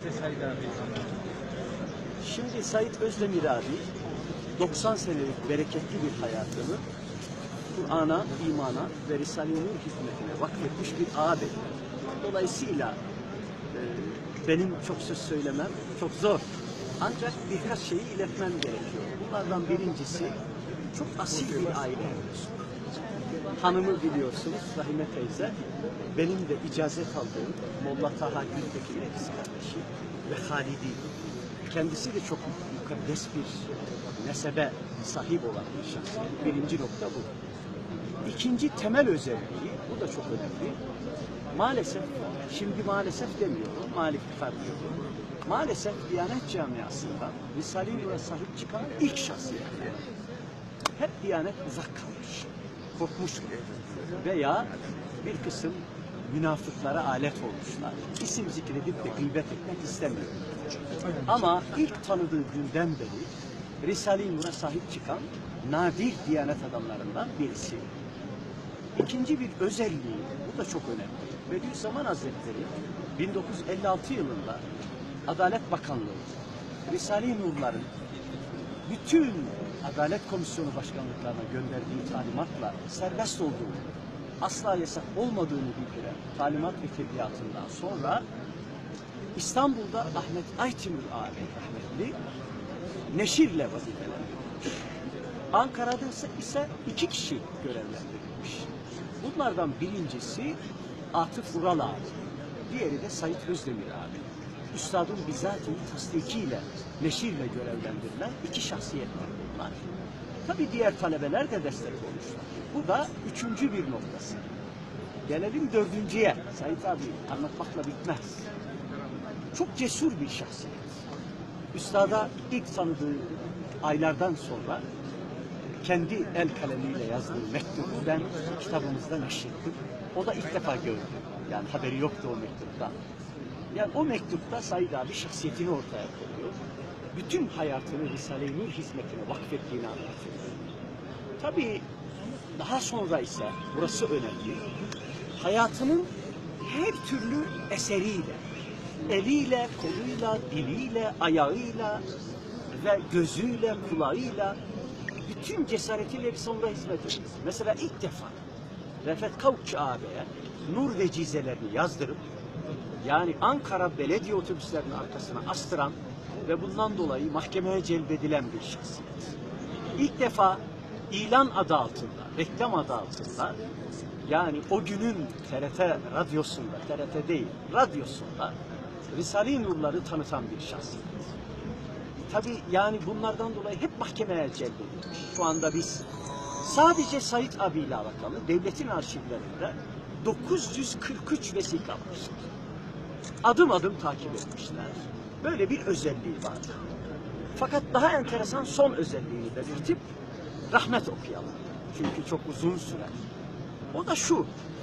Abi. Şimdi Said Özdemir abi 90 senelik bereketli bir hayatını Kur'an'a, imana ve Risale-i Nur hizmetine vakfetmiş bir ağabey. Dolayısıyla e, benim çok söz söylemem çok zor. Ancak birkaç şeyi iletmem gerekiyor. Bunlardan birincisi çok asil bir aile. Hanımı biliyorsunuz Rahime teyze. Benim de icazet aldığım Molla Taha Gültekin'in kız kardeşi ve Halidi. Kendisi de çok mukaddes bir nesebe sahip olan bir şahsiyet. Birinci nokta bu. İkinci temel özelliği, bu da çok önemli. Maalesef, şimdi maalesef demiyorum, malik yok. Maalesef Diyanet camiasında Risale-i sahip çıkan ilk şahsiyet. Hep Diyanet uzak kalmış, korkmuş veya bir kısım münafıklara alet olmuşlar. İsim zikredip de gıybet etmek istemiyorum. Ama ilk tanıdığı günden beri Risale-i Nur'a sahip çıkan nadir Diyanet adamlarından birisi. İkinci bir özelliği, bu da çok önemli. Bediüzzaman Hazretleri 1956 yılında Adalet Bakanlığı, Risale-i Nur'ların bütün Adalet Komisyonu başkanlıklarına gönderdiği talimatla serbest olduğunu, asla yasak olmadığını bildiren talimat ve tebliğatından sonra İstanbul'da Ahmet Aytimur abi rahmetli neşirle vazifelendirilmiş. Ankara'da ise, iki kişi görevlendirilmiş. Bunlardan birincisi Atıf Ural abi, diğeri de Sait Özdemir abi. Üstadın bizatihi tasdikiyle, neşirle görevlendirilen iki şahsiyetler bunlar. Tabi diğer talebeler de destek olmuşlar. Bu da üçüncü bir noktası. Gelelim dördüncüye. Sait abi anlatmakla bitmez. Çok cesur bir şahsiyet. Üstada ilk tanıdığı aylardan sonra kendi el kalemiyle yazdığı mektubu ben kitabımızda neşrettim. O da ilk defa gördü. Yani haberi yoktu o mektupta. Yani o mektupta Said abi şahsiyetini ortaya koyuyor. Bütün hayatını Risale-i Nur hizmetine vakfettiğini anlatıyor. Tabii daha sonra ise burası önemli. Hayatının her türlü eseriyle, eliyle, koluyla, diliyle, ayağıyla ve gözüyle, kulağıyla bütün cesaretiyle sonra hizmet ediyor. Mesela ilk defa Refet Kavukçu ağabeye nur vecizelerini yazdırıp yani Ankara belediye otobüslerinin arkasına astıran ve bundan dolayı mahkemeye celbedilen bir şahsiyet. İlk defa ilan adı altında, reklam adı altında yani o günün TRT radyosunda, TRT değil, radyosunda Risale-i Nurları tanıtan bir şahsiyet. Tabii yani bunlardan dolayı hep mahkemeye celbedilmiş. Şu anda biz sadece Said abiyle alakalı devletin arşivlerinde 943 vesika var. Adım adım takip etmişler. Böyle bir özelliği var. Fakat daha enteresan son özelliğini belirtip rahmet okuyalım. Çünkü çok uzun sürer. O da şu.